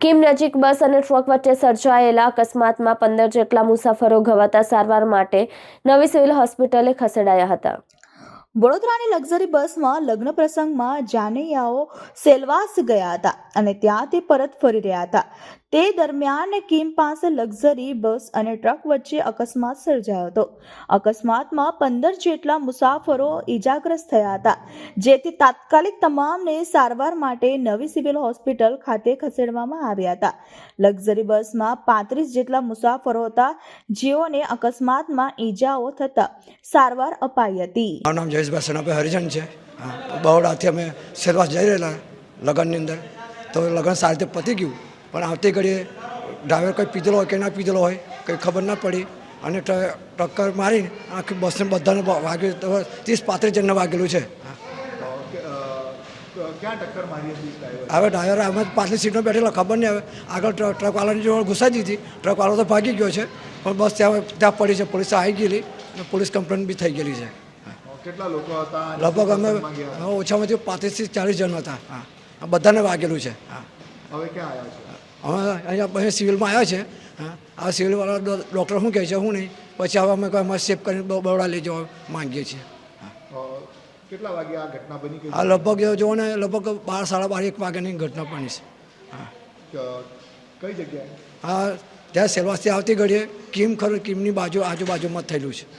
Kim નજીક બસ અને truck વચ્ચે સર્જાયેલા અકસ્માતમાં પંદર જેટલા મુસાફરો ઘવાતા સારવાર માટે નવી સિવિલ હોસ્પિટલે ખસેડાયા હતા. વડોદરાની લક્ઝરી બસમાં લગ્ન પ્રસંગમાં જાનૈયાઓ સેલવાસ ગયા હતા અને ત્યાં તે પરત ફરી રહ્યા હતા. તે દરમિયાન કિમ પાસે લક્ઝરી બસ અને ટ્રક વચ્ચે અકસ્માત સર્જાયો હતો. અકસ્માતમાં પંદર જેટલા મુસાફરો ઈજાગ્રસ્ત થયા હતા. જેથી તાત્કાલિક તમામને સારવાર માટે નવી સિવિલ હોસ્પિટલ ખાતે ખસેડવામાં આવ્યા હતા. લક્ઝરી બસમાં પાંત્રીસ જેટલા મુસાફરો હતા, જેઓને અકસ્માતમાં ઈજાઓ થતા સારવાર અપાઈ હતી. જયેશભાઈ સનાભાઈ હરિજન છે. હા બરોડાથી અમે સેરવાસ જઈ રહેલા લગ્નની અંદર. તો લગ્ન સારી રીતે પતી ગયું. પણ આવતી ઘડીએ ડ્રાઈવર કંઈ પીધેલો હોય કે ના પીધેલો હોય, કંઈ ખબર ના પડી. અને ટક્કર મારી આખી બસને બધાને વાગ્યું. ત્રીસ પાંત્રીસ જણને વાગેલું છે. હવે ડ્રાઈવર અમે પાછલી સીટમાં બેઠેલા, ખબર નહીં હવે. આગળ ટ્રકવાળાની જોડે ઘુસાઈ દીધી. ટ્રકવાળો તો ભાગી ગયો છે. પણ બસ ત્યાં ત્યાં પડી છે. પોલીસ આવી ગયેલી. અને પોલીસ કમ્પ્લેન બી થઈ ગયેલી છે. કેટલા લોકો હતા? લગભગ અમે ઓછામાં ઓછું પાંત્રીસથી ચાલીસ જણ હતા. હા. બધાને વાગેલું છે. હા. હવે ક્યાં આવ્યા છે? હવે અહીંયા પછી સિવિલમાં આવ્યા છે. હા. આ સિવિલવાળા ડૉક્ટર શું કહે છે? શું નહીં. પછી હવે અમે અમારે સેફ કરીને બરોડા લઈ જવા માંગીએ છીએ. કેટલા વાગે આ ઘટના બની આ લગભગ જો ને લગભગ બાર સાડા બાર એક વાગ્યાની ઘટના બની છે. કઈ જગ્યાએ? હા ત્યાં સેલવાસથી આવતી ઘડીએ કિમ ખરું કિમની બાજુ આજુબાજુમાં જ થયેલું છે.